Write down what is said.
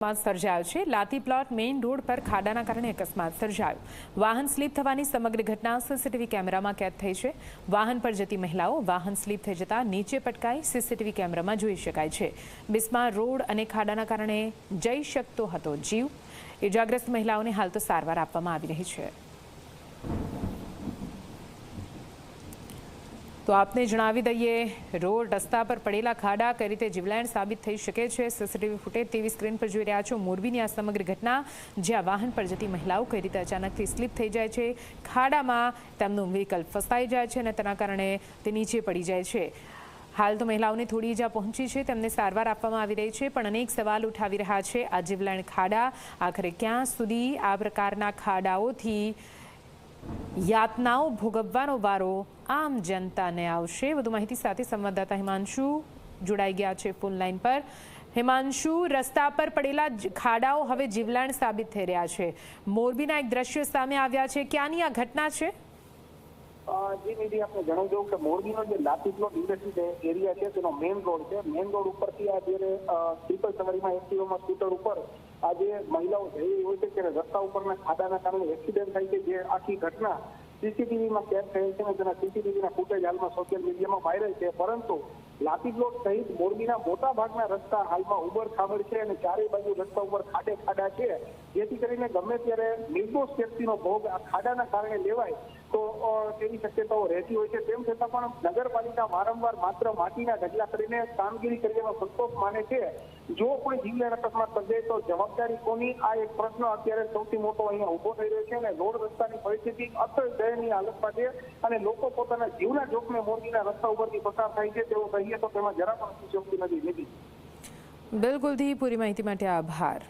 અકસ્માત સર્જાયો છે. લાતી પ્લોટ મેઇન રોડ પર ખાડાના કારણે અકસ્માત સર્જાયો. વાહન સ્લીપ થવાની સમગ્ર ઘટના સીસીટીવી કેમેરામાં કેદ થઈ છે. વાહન પર જતી મહિલાઓ વાહન સ્લીપ થઈ જતા નીચે પટકાઈ સીસીટીવી કેમેરામાં જોઈ શકાય છે. બિસ્માર રોડ અને ખાડાના કારણે જઈ શકતો હતો જીવ. ઇજાગ્રસ્ત મહિલાઓને હાલ તો સારવાર આપવામાં આવી રહી છે. તો આપને જણાવી દઈએ, રોડ રસ્તા પર પડેલા ખાડા કઈ રીતે જીવલેણ સાબિત થઈ શકે છે? સીસીટીવી ફૂટેજ ટીવી સ્ક્રીન પર જોઈ રહ્યા છો મોરબીની આ સમગ્ર ઘટના, જ્યાં વાહન પર જતી મહિલાઓ કઈ રીતે અચાનકથી સ્લીપ થઈ જાય છે? ખાડામાં તેમનું વ્હીકલ ફસાઈ જાય છે અને તેના કારણે તે નીચે પડી જાય છે. હાલ તો મહિલાઓને થોડી ઈજા પહોંચી છે, તેમને સારવાર આપવામાં આવી રહી છે, પણ અનેક સવાલ ઉઠાવી રહ્યા છે આ જીવલેણ ખાડા. આખરે ક્યાં સુધી આ પ્રકારના ખાડાઓથી યાતનાઓ ભોગવવાનો વારો આમ જનતાને આવશે. વધુ માહિતી સાથે સંવાદદાતા હિમાંશુ જોડાઈ ગયા છે ફોન લાઈન પર. હિમાંશુ, રસ્તા પર પડેલા ખાડાઓ હવે જીવલાણ સાબિત થઈ રહ્યા છે. મોરબીના એક દ્રશ્ય સામે આવ્યા છે. ક્યાંની આ ઘટના છે? જી મીડિયા આપણે જણાવી દઉં કે મોરબીનો જે લાતી પ્લોટ એરિયા છે, તેનો મેઇન રોડ છે. મેઇન રોડ ઉપરથી આ જે ટ્રિપલ સવારીમાં એક્ટિવામાં સ્કૂટર ઉપર આ જે મહિલાઓ જઈ રહી હોય છે, ત્યારે રસ્તા ઉપરના ખાડાના કારણે એક્સિડન્ટ થાય છે, જે આખી ઘટના સીસીટીવીમાં કેદ થયેલ છે અને તેના સીસીટીવીના ફૂટેજ હાલમાં સોશિયલ મીડિયામાં વાયરલ છે. પરંતુ લાતી પ્લોટ સહિત મોરબીના મોટા ભાગના રસ્તા હાલમાં ઉબડ ખાબડ છે અને ચારેય બાજુ રસ્તા ઉપર ખાડે ખાડા છે. જેથી કરીને ગમે ત્યારે નિર્દોષ વ્યક્તિનો ભોગ આ ખાડાના કારણે લેવાય, તો તેની શક્યતાઓ રહેતી હોય છે. તેમ છતાં પણ નગરપાલિકા વારંવાર માત્ર માટીના ઢગલા કરીને કામગીરી કરવામાં સંતોષ માને છે. જો કોઈ જીવલેણ અકસ્માત સર્જાય તો જવાબદારી કોની? આ એક પ્રશ્ન અત્યારે સૌથી મોટો અહીંયા ઊભો થઈ રહ્યો છે અને રોડ રસ્તાની પરિસ્થિતિ અત્યંત દયનીય હાલતમાં છે અને લોકો પોતાના જીવના જોખમે મોરબીના રસ્તા ઉપરથી પસાર થાય છે. તેવું કહીએ તો તેમાં જરા પણ અતિશયોક્તિ નથી. બિલકુલ પૂરી માહિતી માટે આભાર.